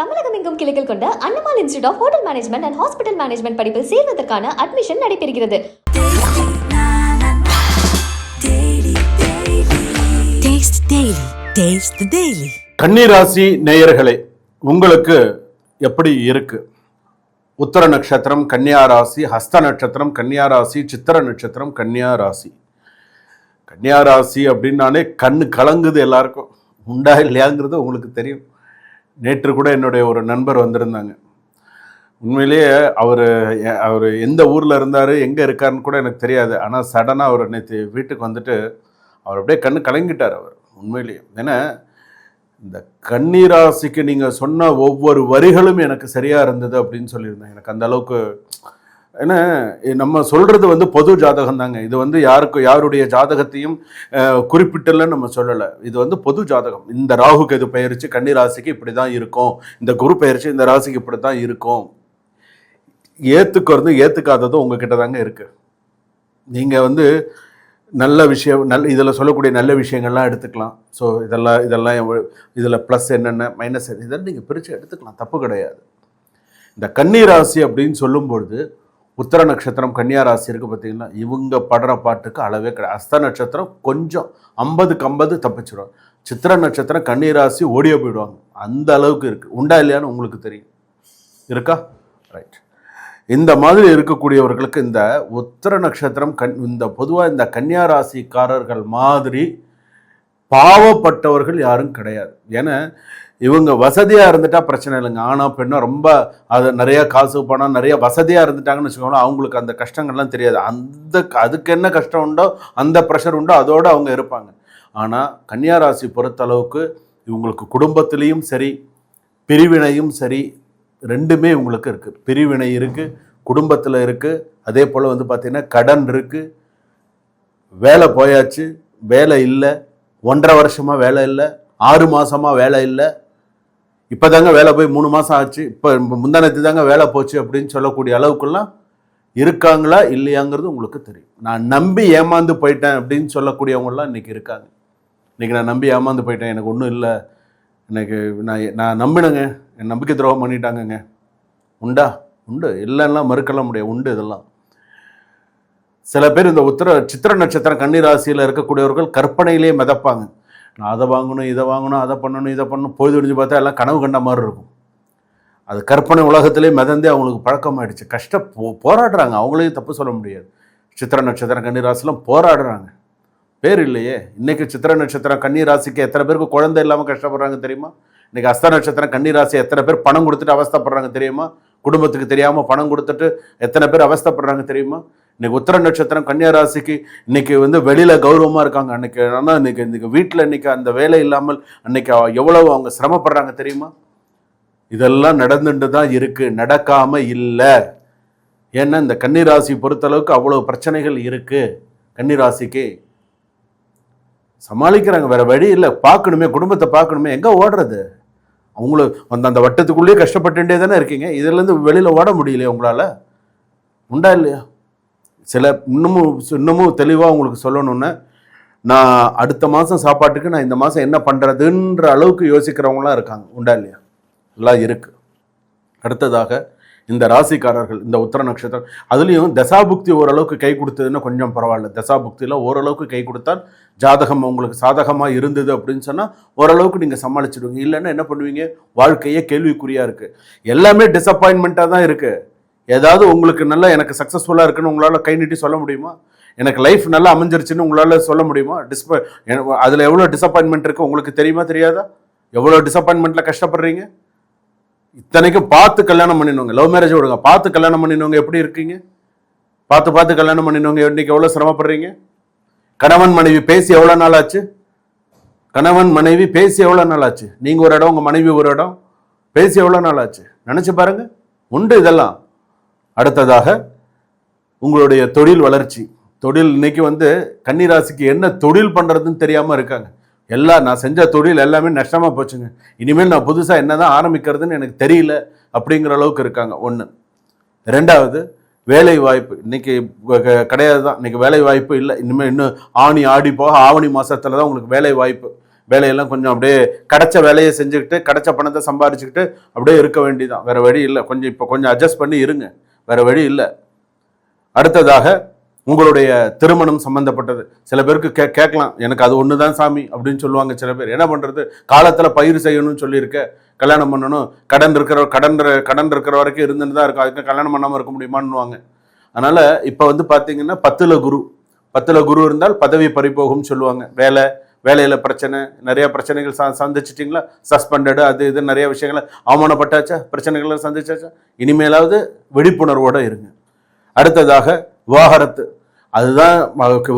தமிழகம் எங்கும் கிளைகள் கொண்ட Annamal institute of hotel management and hospital management படிப்பில் சேர்வதற்கான அட்மிஷன் நடைபெறுகிறது Taste Daily. Taste the Daily. கன்னிராசி நேயர்களே உங்களுக்கு எப்படி இருக்கு உத்தர நட்சத்திரம் கன்னியா ராசி ஹஸ்த நட்சத்திரம் கன்னியா ராசி சித்திர நட்சத்திரம் கன்னியா ராசி கன்னியா ராசி அப்படின்னாலே கண்ணு கலங்குது எல்லாருக்கும் உண்டா இல்லையாங்கிறது உங்களுக்கு தெரியும் நேற்று கூட என்னுடைய ஒரு நண்பர் வந்திருந்தாங்க. உண்மையிலேயே அவர் அவர் எந்த ஊரில் இருந்தார் எங்கே இருக்காருன்னு கூட எனக்கு தெரியாது. ஆனால் சடனாக அவர் நேற்று வீட்டுக்கு வந்துட்டு அவர் அப்படியே கண்ணு கலங்கிட்டார் அவர் உண்மையிலேயே. ஏன்னா இந்த கண்ணீராசிக்கு நீங்கள் சொன்ன ஒவ்வொரு வரிகளும் எனக்கு சரியாக இருந்தது அப்படின்னு சொல்லியிருந்தேன் எனக்கு அந்த அளவுக்கு ஏன்னா நம்ம சொல்கிறது வந்து பொது ஜாதகம் தாங்க இது வந்து யாருக்கு யாருடைய ஜாதகத்தையும் குறிப்பிட்டலன்னு நம்ம சொல்லலை. இது வந்து பொது ஜாதகம். இந்த ராகு கேது பயிற்சி கன்னிராசிக்கு இப்படி தான் இருக்கும். இந்த குரு பயிற்சி இந்த ராசிக்கு இப்படி தான் இருக்கும். ஏற்றுக்கிறது ஏற்றுக்காததும் உங்ககிட்ட தாங்க இருக்குது நீங்கள் வந்து நல்ல விஷயம் நல்ல இதில் சொல்லக்கூடிய நல்ல விஷயங்கள்லாம் எடுத்துக்கலாம். ஸோ இதெல்லாம் இதெல்லாம் இதில் ப்ளஸ் என்னென்ன மைனஸ் என்ன இதெல்லாம் நீங்கள் பிரித்து எடுத்துக்கலாம். தப்பு கிடையாது. இந்த கன்னி ராசி அப்படின்னு சொல்லும்பொழுது உத்தர நட்சத்திரம் கன்னியா ராசி இருக்குது பார்த்தீங்களா இவங்க படுற பாட்டுக்கு அளவே கிடையாது. அஸ்த நட்சத்திரம் கொஞ்சம் ஐம்பதுக்கு ஐம்பது தப்பிச்சிடும். சித்திர நட்சத்திரம் கன்னியராசி ஓடிய போயிடுவாங்க. அந்த அளவுக்கு இருக்குது உண்டா இல்லையான்னு உங்களுக்கு தெரியும். இருக்கா? ரைட் இந்த மாதிரி இருக்கக்கூடியவர்களுக்கு இந்த உத்தர நட்சத்திரம் கண் இந்த பொதுவாக இந்த கன்னியா ராசிக்காரர்கள் மாதிரி பாவப்பட்டவர்கள் யாரும் கிடையாது. ஏன்னா இவங்க வசதியாக இருந்துட்டா பிரச்சனை இல்லைங்க. ஆனால் பெண்ணோ ரொம்ப அது நிறையா காசு பணம் நிறைய வசதியாக இருந்துட்டாங்கன்னு வச்சுக்கோங்களேன் அவங்களுக்கு அந்த கஷ்டங்கள்லாம் தெரியாது. அந்த அதுக்கு என்ன கஷ்டம் உண்டோ அந்த ப்ரெஷர் உண்டோ அதோடு அவங்க இருப்பாங்க. ஆனால் கன்னியாராசி பொறுத்தளவுக்கு இவங்களுக்கு குடும்பத்திலையும் சரி பிரிவினையும் சரி ரெண்டுமே இவங்களுக்கு இருக்குது பிரிவினை இருக்குது குடும்பத்தில் இருக்குது அதே போல் வந்து பார்த்திங்கன்னா கடன் இருக்குது வேலை போயாச்சு வேலை இல்லை ஒன்றரை வருஷமாக வேலை இல்லை ஆறு மாதமாக வேலை இல்லை இப்போ தாங்க வேலை போய் மூணு மாதம் ஆச்சு. இப்போ முந்தானத்து தாங்க வேலை போச்சு அப்படின்னு சொல்லக்கூடிய அளவுக்குலாம் இருக்காங்களா இல்லையாங்கிறது உங்களுக்கு தெரியும். நான் நம்பி ஏமாந்து போயிட்டேன் அப்படின்னு சொல்லக்கூடியவங்களாம் இன்றைக்கி இருக்காங்க. இன்றைக்கி நான் நம்பி ஏமாந்து போயிட்டேன். எனக்கு ஒன்றும் இல்லை. எனக்கு நான் நான் நம்பினேங்க. என் நம்பிக்கை துரோகம் பண்ணிட்டாங்கங்க. உண்டா? உண்டு. இல்லைன்னா மறுக்கலாம் முடியாது. உண்டு இதெல்லாம். சில பேர் இந்த உத்தர சித்திர நட்சத்திரம் கன்னிராசியில் இருக்கக்கூடியவர்கள் கற்பனையிலேயே மிதப்பாங்க. நான் அதை வாங்கணும் இதை வாங்கணும் அதை பண்ணணும் இதை பண்ணணும் பொழுது முடிஞ்சு பார்த்தா எல்லாம் கனவு கண்ட மாதிரி இருக்கும். அது கற்பனை உலகத்திலே மிதந்தே அவங்களுக்கு பழக்கமாயிடுச்சு. கஷ்ட போ போராடுறாங்க. அவங்களையும் தப்பு சொல்ல முடியாது. சித்திர நட்சத்திரம் கன்னிராசிலாம் போராடுறாங்க. பேர் இல்லையே. இன்றைக்கி சித்திர நட்சத்திரம் கன்னிராசிக்கு எத்தனை பேருக்கு குழந்தை இல்லாமல் கஷ்டப்படுறாங்க தெரியுமா? இன்றைக்கி அஸ்த நட்சத்திரம் கன்னிராசி எத்தனை பேர் பணம் கொடுத்துட்டு அவஸ்தப்படுறாங்க தெரியுமா? குடும்பத்துக்கு தெரியாமல் பணம் கொடுத்துட்டு எத்தனை பேர் அவஸ்தப்படுறாங்க தெரியுமா? இன்னைக்கு உத்தர நட்சத்திரம் கன்னியாராசிக்கு இன்னைக்கு வந்து வெளியில கௌரவமா இருக்காங்க. அன்னைக்கு ஆனால் இன்னைக்கு இன்னைக்கு வீட்டில் இன்னைக்கு அந்த வேலை இல்லாமல் அன்னைக்கு எவ்வளவு அவங்க சிரமப்படுறாங்க தெரியுமா? இதெல்லாம் நடந்துட்டு தான் இருக்கு. நடக்காம இல்லை. ஏன்னா இந்த கன்னிராசி பொறுத்தளவுக்கு அவ்வளோ பிரச்சனைகள் இருக்கு. கன்னிராசிக்கு சமாளிக்கிறாங்க. வேற வழி இல்லை. பார்க்கணுமே குடும்பத்தை பார்க்கணுமே. எங்கே ஓடுறது? அவங்களும் அந்த அந்த வட்டத்துக்குள்ளேயே கஷ்டப்பட்டுட்டே தானே இருக்கீங்க. இதுலேருந்து வெளியில் ஓட முடியலையே உங்களால்? உண்டா இல்லையா? சில இன்னமும் இன்னமும் தெளிவாக உங்களுக்கு சொல்லணும்னா நான் அடுத்த மாதம் சாப்பாட்டுக்கு நான் இந்த மாதம் என்ன பண்ணுறதுன்ற அளவுக்கு யோசிக்கிறவங்களாம் இருக்காங்க. உண்டா இல்லையா? எல்லாம் இருக்குது அடுத்ததாக இந்த ராசிக்காரர்கள் இந்த உத்தர நட்சத்திரம் அதுலேயும் தசாபுக்தி ஓரளவுக்கு கை கொடுத்ததுன்னா கொஞ்சம் பரவாயில்ல. தசாபுக்தியில் ஓரளவுக்கு கை கொடுத்தால் ஜாதகம் உங்களுக்கு சாதகமாக இருந்தது அப்படின்னு சொன்னால் ஓரளவுக்கு நீங்கள் சமாளிச்சிடுவீங்க. இல்லைன்னா என்ன பண்ணுவீங்க? வாழ்க்கையே கேள்விக்குறியாக இருக்குது எல்லாமே டிசப்பாயின்மெண்ட்டாக தான் இருக்குது ஏதாவது உங்களுக்கு நல்லா எனக்கு சக்ஸஸ்ஃபுல்லாக இருக்குன்னு உங்களால் கை நீட்டி சொல்ல முடியுமா? எனக்கு லைஃப் நல்லா அமைஞ்சிருச்சுன்னு உங்களால் சொல்ல முடியுமா? டிஸ்ப அதில் எவ்வளோ டிசப்பாயின்மெண்ட் இருக்குது உங்களுக்கு தெரியுமா தெரியாதா? எவ்வளோ டிசப்பாயின்மெண்ட்டில் கஷ்டப்படுறீங்க? இத்தனைக்கும் பார்த்து கல்யாணம் பண்ணினவங்க லவ் மேரேஜ் விடுங்க. பார்த்து கல்யாணம் பண்ணினவங்க எப்படி இருக்கீங்க? பார்த்து பார்த்து கல்யாணம் பண்ணினவங்க இன்றைக்கி எவ்வளோ சிரமப்படுறீங்க? கணவன் மனைவி பேசி எவ்வளோ நாள் ஆச்சு கணவன் மனைவி பேசி எவ்வளோ நாள் ஆச்சு நீங்கள் ஒரு இடம் உங்கள் மனைவி ஒரு இடம் பேசி எவ்வளோ நாள் ஆச்சு நினச்சி பாருங்கள் உண்டு இதெல்லாம். அடுத்ததாக உங்களுடைய தொழில் வளர்ச்சி. தொழில் இன்னைக்கு வந்து கன்னிராசிக்கு என்ன தொழில் பண்ணுறதுன்னு தெரியாமல் இருக்காங்க. எல்லாம் நான் செஞ்ச தொழில் எல்லாமே நஷ்டமாக போச்சுங்க. இனிமேல் நான் புதுசாக என்ன தான் ஆரம்பிக்கிறதுன்னு எனக்கு தெரியல அப்படிங்கிற அளவுக்கு இருக்காங்க. ஒன்று ரெண்டாவது வேலை வாய்ப்பு. இன்னைக்கு க- கிடையாது தான் இன்னைக்கு வேலை வாய்ப்பு இல்லை. இனிமேல் இன்னும் ஆணி ஆடி போக ஆவணி மாதத்தில் தான் உங்களுக்கு வேலை வாய்ப்பு. வேலையெல்லாம் கொஞ்சம் அப்படியே கிடைச்ச வேலையை செஞ்சுக்கிட்டு கிடைச்ச பணத்தை சம்பாரிச்சுக்கிட்டு அப்படியே இருக்க வேண்டியதான் வேறு வழி இல்லை. கொஞ்சம் இப்போ கொஞ்சம் அட்ஜஸ்ட் பண்ணி இருங்க. வேற வழி இல்லை. அடுத்ததாக உங்களுடைய திருமணம் சம்பந்தப்பட்டது. சில பேருக்கு கே கேட்கலாம். எனக்கு அது ஒன்று தான் சாமி அப்படின்னு சொல்லுவாங்க சில பேர். என்ன பண்ணுறது காலத்தில் பயிர் செய்யணும்னு சொல்லியிருக்க. கல்யாணம் பண்ணணும். கடன் இருக்கிற கடன் கடன் இருக்கிற வரைக்கும் இருந்துட்டு தான் இருக்கும். அதுக்கு கல்யாணம் பண்ணாமல் இருக்க முடியுமான்னுவாங்க. அதனால் இப்போ வந்து பார்த்தீங்கன்னா பத்தில் குரு. பத்தில் குரு இருந்தால் பதவி பறிப்போகும்னு சொல்லுவாங்க. வேலை வேலையில் பிரச்சனை நிறைய பிரச்சனைகள் ச சந்திச்சிட்டிங்களா? சஸ்பெண்டடு அது இது நிறைய விஷயங்களை அவமானப்பட்டாச்சா? பிரச்சனைகளை சந்திச்சாச்சா? இனிமேலாவது விழிப்புணர்வோடு இருங்க. அடுத்ததாக விவாகரத்து. அதுதான்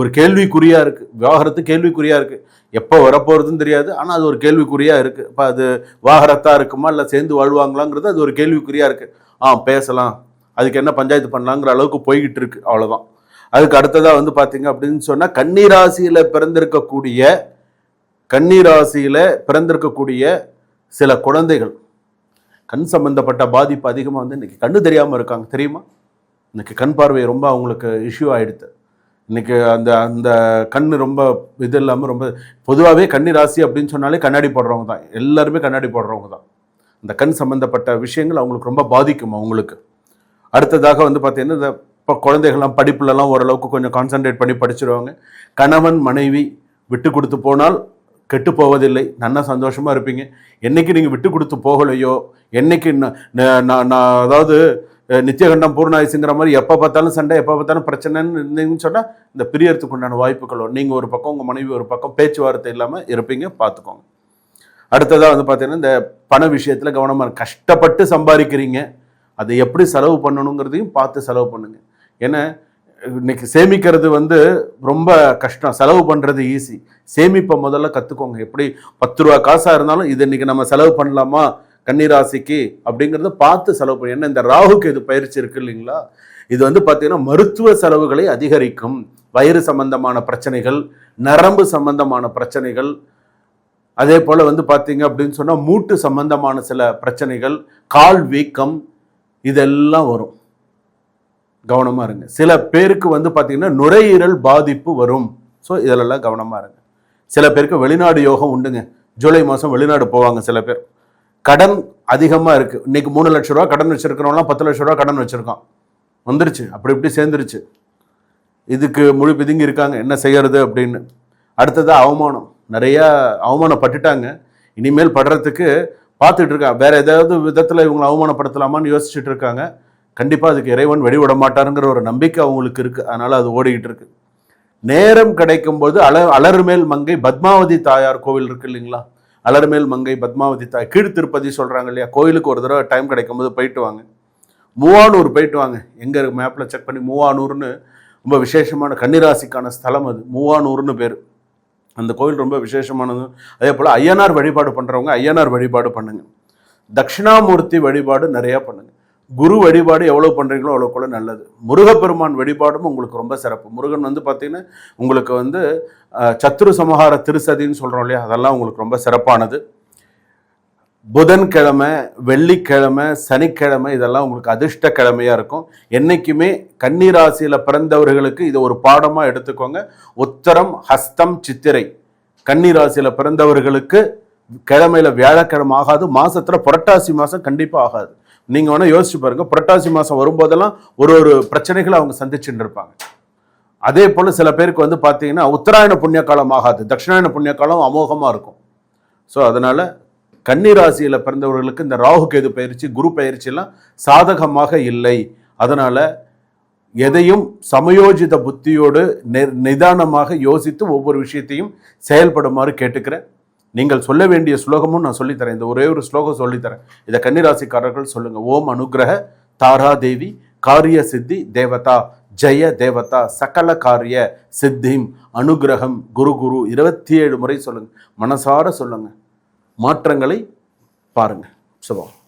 ஒரு கேள்விக்குறியாக இருக்குது விவாகரத்து கேள்விக்குறியாக இருக்குது எப்போ வரப்போகிறதுன்னு தெரியாது. ஆனால் அது ஒரு கேள்விக்குறியாக இருக்குது இப்போ அது விவாகரத்தாக இருக்குமா? இல்லை சேர்ந்து வாழ்வாங்களாங்கிறது அது ஒரு கேள்விக்குறியாக இருக்குது ஆ பேசலாம். அதுக்கு என்ன பஞ்சாயத்து பண்ணலாங்கிற அளவுக்கு போய்கிட்டு இருக்கு. அவ்வளோதான் அதுக்கு அடுத்ததாக வந்து பார்த்தீங்க அப்படின்னு சொன்னால் கன்னிராசியில் பிறந்திருக்கக்கூடிய கன்னிராசியில் பிறந்திருக்கக்கூடிய சில குழந்தைகள் கண் சம்பந்தப்பட்ட பாதிப்பு அதிகமாக வந்து இன்றைக்கி கண்ணு தெரியாமல் இருக்காங்க. தெரியுமா? இன்றைக்கி கண் பார்வை ரொம்ப அவங்களுக்கு இஷ்யூ ஆகிடுது இன்னைக்கு அந்த அந்த கண் ரொம்ப இது இல்லாமல் ரொம்ப பொதுவாகவே கன்னி ராசி அப்படின்னு சொன்னாலே கண்ணாடி போடுறவங்க தான். எல்லாருமே கண்ணாடி போடுறவங்க தான். இந்த கண் சம்மந்தப்பட்ட விஷயங்கள் அவங்களுக்கு ரொம்ப பாதிக்கும் அவங்களுக்கு. அடுத்ததாக வந்து பார்த்திங்கன்னா இந்த இப்போ குழந்தைகள்லாம் படிப்புலலாம் ஓரளவுக்கு கொஞ்சம் கான்சன்ட்ரேட் பண்ணி படிச்சிருவாங்க. கணவன் மனைவி விட்டு கொடுத்து போனால் கெட்டு போவதில்லை நல்லா சந்தோஷமாக இருப்பீங்க. என்றைக்கு நீங்கள் விட்டு கொடுத்து போகலையோ என்னைக்கு நான் நான் அதாவது நித்தியகண்டம் பூர்ணாயுசுங்கிற மாதிரி எப்போ பார்த்தாலும் சண்டை எப்போ பார்த்தாலும் பிரச்சனைன்னு இருந்தீங்கன்னு சொன்னால் இந்த பிரியறதுக்கு உண்டான வாய்ப்புகளோ நீங்கள் ஒரு பக்கம் உங்கள் மனைவி ஒரு பக்கம் பேச்சுவார்த்தை இல்லாமல் இருப்பீங்க பார்த்துக்கோங்க. அடுத்ததாக வந்து பார்த்தீங்கன்னா இந்த பண விஷயத்தில் கவனமாக கஷ்டப்பட்டு சம்பாதிக்கிறீங்க. அதை எப்படி செலவு பண்ணணுங்கிறதையும் பார்த்து செலவு பண்ணுங்கள் ஏன்னா இன்னைக்கு சேமிக்கிறது வந்து ரொம்ப கஷ்டம். செலவு பண்ணுறது ஈஸி சேமிப்பை முதல்ல கற்றுக்கோங்க எப்படி பத்து ரூபா காசாக இருந்தாலும் இது இன்னைக்கு நம்ம செலவு பண்ணலாமா? கன்னிராசிக்கு அப்படிங்கிறத பார்த்து செலவு பண்ணி. ஏன்னா இந்த ராகுக்கு இது பயிற்சி இருக்கு இல்லைங்களா? இது வந்து பார்த்தீங்கன்னா மருத்துவ செலவுகளை அதிகரிக்கும். வயிறு சம்பந்தமான பிரச்சனைகள் நரம்பு சம்பந்தமான பிரச்சனைகள் அதே போல் வந்து பார்த்தீங்க அப்படின்னு சொன்னால் மூட்டு சம்பந்தமான சில பிரச்சனைகள் கால் வீக்கம் இதெல்லாம் வரும். கவனமாக இருங்க. சில பேருக்கு வந்து பார்த்தீங்கன்னா நுரையீரல் பாதிப்பு வரும். ஸோ இதிலெல்லாம் கவனமாக இருங்க. சில பேருக்கு வெளிநாடு யோகம் உண்டுங்க. ஜூலை மாதம் வெளிநாடு போவாங்க சில பேர். கடன் அதிகமாக இருக்குது இன்றைக்கி மூணு லட்ச ரூபா கடன் வச்சுருக்கிறவங்களாம் பத்து லட்ச ரூபா கடன் வச்சுருக்கான். வந்துருச்சு. அப்படி இப்படி சேர்ந்துருச்சு. இதுக்கு முழு பிதுங்கி இருக்காங்க. என்ன செய்யறது அப்படின்னு. அடுத்தது அவமானம். நிறையா அவமானப்பட்டுட்டாங்க. இனிமேல் படுறதுக்கு பார்த்துட்டு இருக்காங்க வேற ஏதாவது விதத்தில் இவங்களை அவமானப்படுத்தலாமான்னு யோசிச்சுட்டு இருக்காங்க. கண்டிப்பாக அதுக்கு இறைவன் வெளிவிட மாட்டாருங்கிற ஒரு நம்பிக்கை அவங்களுக்கு இருக்குது அதனால் அது ஓடிக்கிட்டு இருக்கு. நேரம் கிடைக்கும்போது அல அலர்மேல் மங்கை பத்மாவதி தாயார் கோவில் இருக்கு இல்லைங்களா? அலர்மேல் மங்கை பத்மாவதி தாய் கீழ்த்திருப்பதி சொல்கிறாங்க இல்லையா? கோயிலுக்கு ஒரு தடவை டைம் கிடைக்கும்போது போயிட்டு வாங்க. மூவானூர் போயிட்டு வாங்க. எங்கே மேப்பில் செக் பண்ணி மூவானூர்னு ரொம்ப விசேஷமான கன்னிராசிக்கான ஸ்தலம் அது. மூவானூர்னு பேர். அந்த கோயில் ரொம்ப விசேஷமானது. அதே போல் ஐயனார் வழிபாடு பண்ணுறவங்க ஐயனார் வழிபாடு பண்ணுங்க. தட்சிணாமூர்த்தி வழிபாடு நிறையா பண்ணுங்க. குரு வழிபாடு எவ்வளோ பண்ணுறீங்களோ அவ்வளோக்குள்ள நல்லது. முருகப்பெருமான் வழிபாடும் உங்களுக்கு ரொம்ப சிறப்பு. முருகன் வந்து பார்த்தீங்கன்னா உங்களுக்கு வந்து சத்துரு சமஹார திருசதின்னு சொல்கிறோம் இல்லையா? அதெல்லாம் உங்களுக்கு ரொம்ப சிறப்பானது. புதன்கிழமை வெள்ளிக்கிழமை சனிக்கிழமை இதெல்லாம் உங்களுக்கு அதிர்ஷ்ட கிழமையா இருக்கும். என்னைக்குமே கன்னிராசியில் பிறந்தவர்களுக்கு இது ஒரு பாடமாக எடுத்துக்கோங்க. உத்தரம் ஹஸ்தம் சித்திரை. கன்னிராசியில் பிறந்தவர்களுக்கு கிழமையில வியாழக்கிழமை ஆகாது மாசத்துல புரட்டாசி மாசம் கண்டிப்பா ஆகாது. நீங்கள் வேணால் யோசிச்சு பாருங்கள் புரட்டாசி மாதம் வரும்போதெல்லாம் ஒரு ஒரு பிரச்சனைகளை அவங்க சந்திச்சுட்டு இருப்பாங்க. அதே போல் சில பேருக்கு வந்து பார்த்தீங்கன்னா உத்தராயண புண்ணிய காலம் ஆகாது. தட்சிணாயன புண்ணிய காலம் அமோகமாக இருக்கும். ஸோ அதனால் கன்னிராசியில் பிறந்தவர்களுக்கு இந்த ராகு கேது பயிற்சி குரு பயிற்சியெல்லாம் சாதகமாக இல்லை. அதனால் எதையும் சமயோஜித புத்தியோடு நிதானமாக யோசித்து ஒவ்வொரு விஷயத்தையும் செயல்படுமாறு கேட்டுக்கிறேன். நீங்கள் சொல்ல வேண்டிய ஸ்லோகமும் நான் சொல்லித்தரேன். இந்த ஒரே ஒரு ஸ்லோகம் சொல்லித்தரேன். இதை கன்னிராசிக்காரர்கள் சொல்லுங்க. ஓம் அனுக்கிரக தாரா தேவி காரிய சித்தி தேவதா ஜெய தேவதா சகல காரிய சித்திம் அனுகிரகம் குரு குரு இருபத்தி ஏழு முறை சொல்லுங்க. மனசார சொல்லுங்க. மாற்றங்களை பாருங்க. சுபம்.